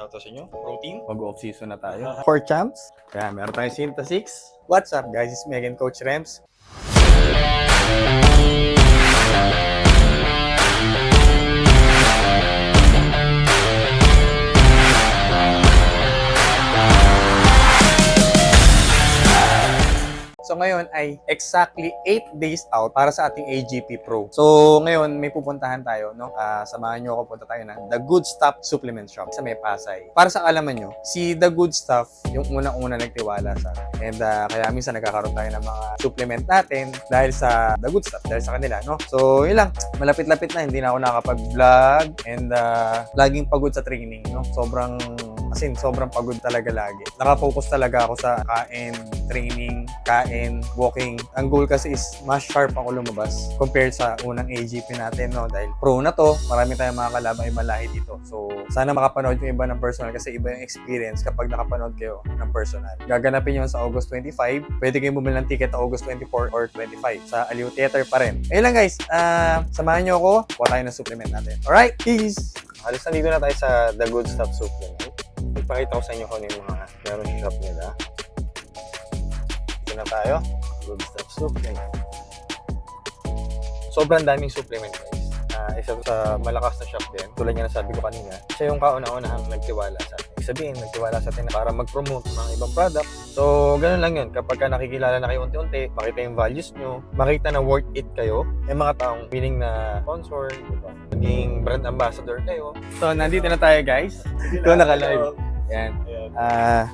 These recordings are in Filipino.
Shoutout sa inyo. Protein. Mag-off season na tayo. Core champs. Kaya meron tayong Sinta 6. What's up guys? It's Megan Coach Rems. Ngayon ay exactly 8 days out para sa ating AGP Pro. So ngayon may pupuntahan tayo, no? Ah, samahan niyo ako punta tayo ng The Good Stuff Supplement Shop sa May Pasay. Para sa alaman nyo, si The Good Stuff yung unang-una nagtiwala sa. And ah, kaya minsan nagkakaroon tayo ng mga supplement natin dahil sa The Good Stuff, dahil sa kanila, no? So yun lang, malapit-lapit na, hindi na ako nakapag-vlog and ah, laging pagod sa training, no? Sobrang As in, sobrang pagod talaga lagi. Nakafocus talaga ako sa kain, training, kain, walking. Ang goal kasi is mas sharp ako lumabas compared sa unang AGP natin, no? Dahil pro na to, marami tayong mga kalaban ibang lahi dito. So, sana makapanood yung iba ng personal kasi iba yung experience kapag nakapanood kayo ng personal. Gaganapin yun sa August 25. Pwede kayong bumili ng ticket August 24 or 25 sa Aliw Theater pa rin. Ayun lang guys, ah, samahan nyo ako, kuha tayo ng supplement natin. Alright, peace! Alis na dito na tayo sa The Good Stuff Supplement. Ipakita ko sa inyo kung ano yung mga meron sa shop nila. Dito na tayo. Good Stuff Supplement. Sobrang daming supplement guys. Ah, isa sa malakas na shop din. Tulad nga na sabi ko kanina, siya yung kauna-unahang nagtiwala sa atin. Ibig Sabihin, nagtiwala sa atin para mag-promote ng mga ibang product. So, ganun lang yun. Kapag ka nakikilala na kayo unti-unti, makita yung values nyo, makita na worth it kayo, yung mga taong willing na sponsor, diba? maging brand ambassador kayo. So, nandito na tayo guys. Ikaw naka-live. Yan. Ah,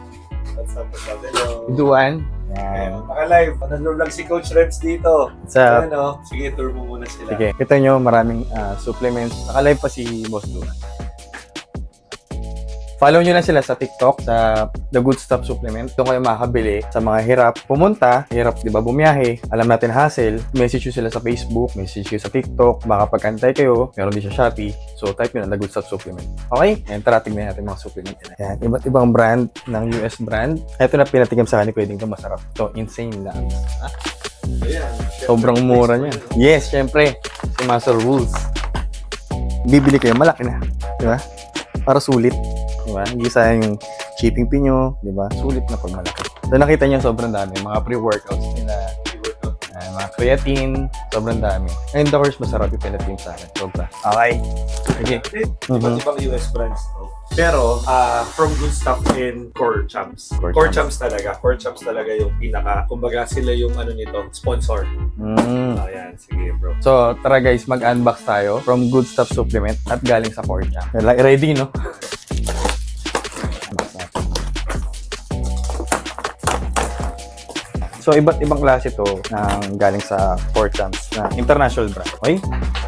What's up, what's up? Hello. Duan. Ayan. Yan. Naka-live. Lang si Coach Rems dito. Sa Ayan o. Sige, tour mo muna sila. Sige, kita nyo maraming ah, supplements. Naka-live pa si Boss Duan. Follow nyo lang sila sa TikTok, sa The Good Stuff Supplement. Doon kayo makakabili sa mga hirap pumunta. Hirap, di ba, bumiyahe. Alam natin hassle. Message nyo sila sa Facebook, message nyo sa TikTok. Makapagkantay kayo. Meron din sa Shopee. So, type nyo na The Good Stuff Supplement. Okay? Ayan, tara tignan natin mga supplement nila. Ayan, iba't ibang brand ng US brand. Ito na pinatigam sa akin ni Kuya masarap. Ito, insane lang. Sobrang mura niya. Yes, syempre. Si Master Rules. Bibili kayo, malaki na. Di ba? Para sulit. Di ba? Hindi sayang yung shipping fee nyo. Di ba? Sulit na pag malaki. So nakita niyo sobrang dami. Mga pre-workouts nila. ah, mga creatine. Sobrang dami. And the course, masarap yung pinatim sa akin. Sobra. Okay. Sige. Iba't Mhm. ibang US brands to. Pero, ah, from good stuff in Core Champs. Core Core, Champs. Champs. talaga. Core Champs talaga yung pinaka, kumbaga sila yung ano nito, sponsor. Mm. Ayan, sige bro. So, tara guys, mag-unbox tayo from Good Stuff Supplement at galing sa Core Champ. Ready, no? So, iba't ibang klase to ng galing sa Core Champs na international brand. Okay?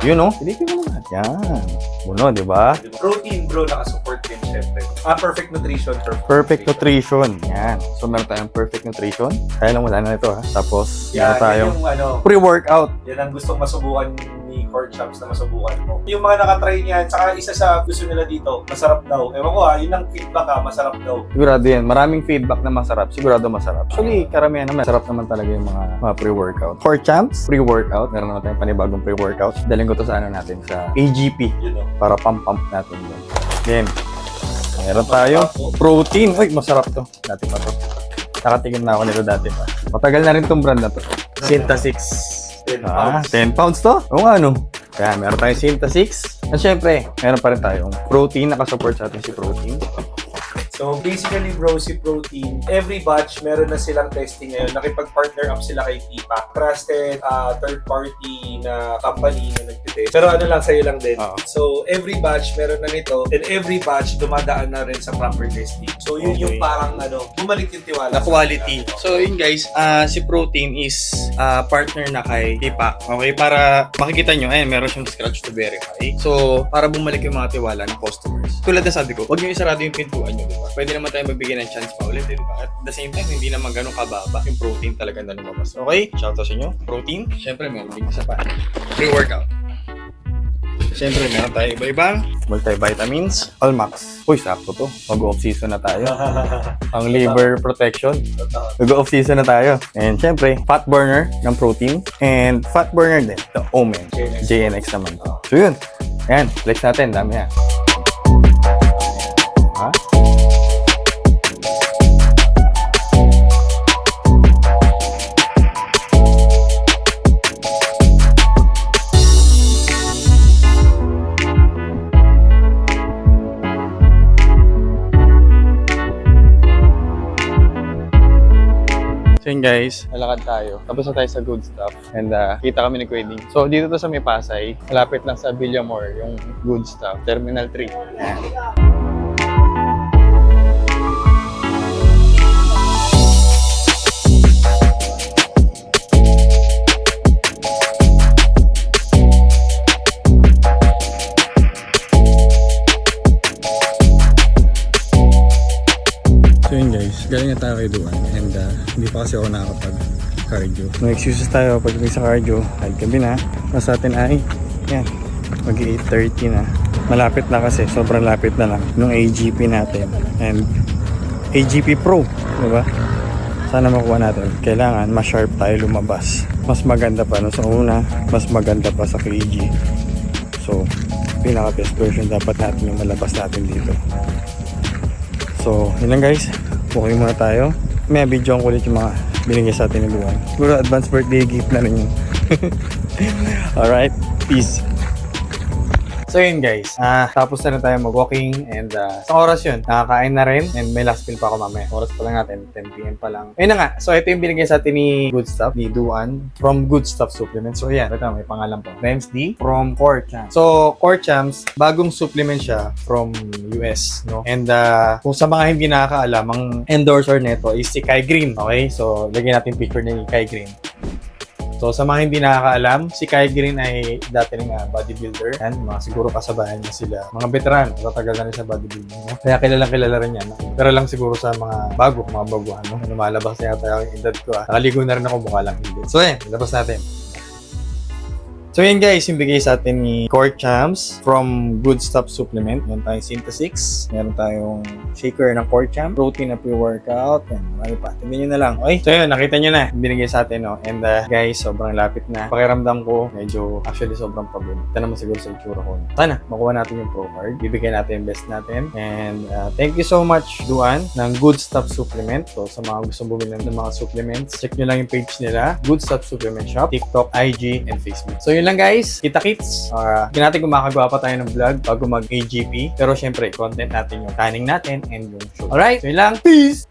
Yun, no? Pilipin mo naman. Yan. Uno, di ba? Protein bro, nakasupport din syempre. Ah, perfect nutrition. Perfect nutrition. Yan. So, meron tayong perfect nutrition. Kaya lang wala na ito, ha? Tapos, Yan, meron tayong yan yung ano, pre-workout. Yan ang gustong masubukan Core Champs na masubukan mo. Yung mga nakatry niyan, saka isa sa gusto nila dito, masarap daw. Ewan ko ha, yun ang feedback ha, masarap daw. Sigurado yan. Maraming feedback na masarap. Sigurado masarap. Actually, karamihan naman. Masarap naman talaga yung mga, mga pre-workout. For champs, pre-workout. Meron naman tayong panibagong pre-workout. Dalhin ko to sa ano natin, sa AGP. Yun o. Para pump-pump natin yun. Then, meron tayo. Protein. Uy, masarap to. Dati pa to. Nakatingin na ako nito dati pa. Matagal na rin tong brand na to. Sinta 6. 10 Ah, pounds. 10 pounds to? Oo nga, no? Kaya meron tayong Sinta 6. At syempre, meron pa rin tayong protein. Nakasupport sa atin si protein. So basically bro, si Protein, every batch meron na silang testing ngayon. Nakipag-partner up sila kay Pipa. Trusted uh, third party na company na nagtitest. Pero ano lang, sa'yo lang din. Oo. So every batch meron na nito and every batch dumadaan na rin sa proper testing. So yun yung Okay. parang ano, bumalik yung tiwala. na sa quality. kanila. So yun guys, ah, si Protein is ah, partner na kay Pipa. Okay, para makikita nyo, ayun, meron siyang scratch to verify. So, para bumalik yung mga tiwala ng customers. Tulad na sabi ko, huwag nyo isarado yung pintuan nyo, di ba? Pwede naman tayo magbigay ng chance pa ulit, eh, di ba? At the same time, hindi naman ganun kababa yung protein talaga na lumabas. Okay? Shoutout sa inyo. Protein, syempre meron din isa pa. Pre-workout. Siyempre, meron tayo iba-ibang multivitamins. Allmax. Uy, sakto to. Mag-off season na tayo. Ang liver protection. Mag-off season na tayo. And syempre, fat burner ng protein. And fat burner din, the Omen. JNX. JNX naman. So yun. Ayan, flex natin. Dami yan. Yun guys, lalakad tayo. Tapos na tayo sa good stuff. And uh, kita kami ni Kuya Ding. So dito to sa may Pasay. Malapit lang sa Villamore, yung good stuff. Terminal 3. Ayan. So yun guys, galing na tayo kay Duan and uh, hindi pa kasi ako nakakapag cardio. No excuses tayo pagdating sa cardio. Kahit gabi na. Mas sa atin ay, yan, mag 8.30 na. Malapit na kasi, sobrang lapit na lang nung AGP natin. And AGP Pro, di ba? Sana makuha natin. Kailangan ma-sharp tayo lumabas. Mas maganda pa no sa una, mas maganda pa sa KG. So, pinaka best version dapat natin yung malabas natin dito. So, yun lang guys. Booking muna tayo. May video ko ulit yung mga binigay sa atin ni Luan. Siguro advance birthday gift na rin yun. Alright, peace. So yun guys, ah tapos na rin tayo mag-walking and uh, sa oras yun, nakakain na rin and may last meal pa ako mamaya. Oras pa lang natin, 10pm pa lang. Ayun na nga, so ito yung binigay sa atin ni Good Stuff, ni Duan, from Good Stuff Supplements. So yan, ito may pangalan po. Rems D from Core Champs. So Core Champs, bagong supplement siya from US, no? And uh, kung sa mga hindi nakakaalam, ang endorser nito is si Kai Green, okay? So lagyan natin picture ni Kai Green. So sa mga hindi nakakaalam, si Kai Green ay dati ring uh, bodybuilder. Yan, mga siguro kasabayan niya sila. Mga veteran, matatagal na rin sa bodybuilding. No? Kaya kilalang kilala rin yan. Pero lang siguro sa mga bago, mga baguhan. No? Lumalabas na yata yung edad ko. Ah. Nakaligo na rin ako, mukha lang hindi. So yan, labas natin. So yan guys, yung bigay sa atin ni Core Champs from Good Stuff Supplement. Meron tayong Synthesix. Meron tayong shaker ng Core Champ. Protein na pre-workout. Yan, marami pa. Tingnan nyo na lang. Okay, so yun, nakita nyo na. Binigay sa atin, no? And uh, guys, sobrang lapit na. Pakiramdam ko, medyo actually sobrang pagod. Ito naman siguro sa itsura ko. Sana, makuha natin yung pro card. Bibigyan natin yung best natin. And uh, thank you so much, Duan, ng Good Stuff Supplement. So, sa mga gusto bumili ng mga supplements, check nyo lang yung page nila, Good Stuff Supplement Shop, TikTok, IG, and Facebook. So, yun lang guys. Kita kits. Uh, hindi natin kumakagawa pa tayo ng vlog bago mag-AGP. Pero syempre, content natin yung planning natin and yung show. Alright? So, yun lang. Peace!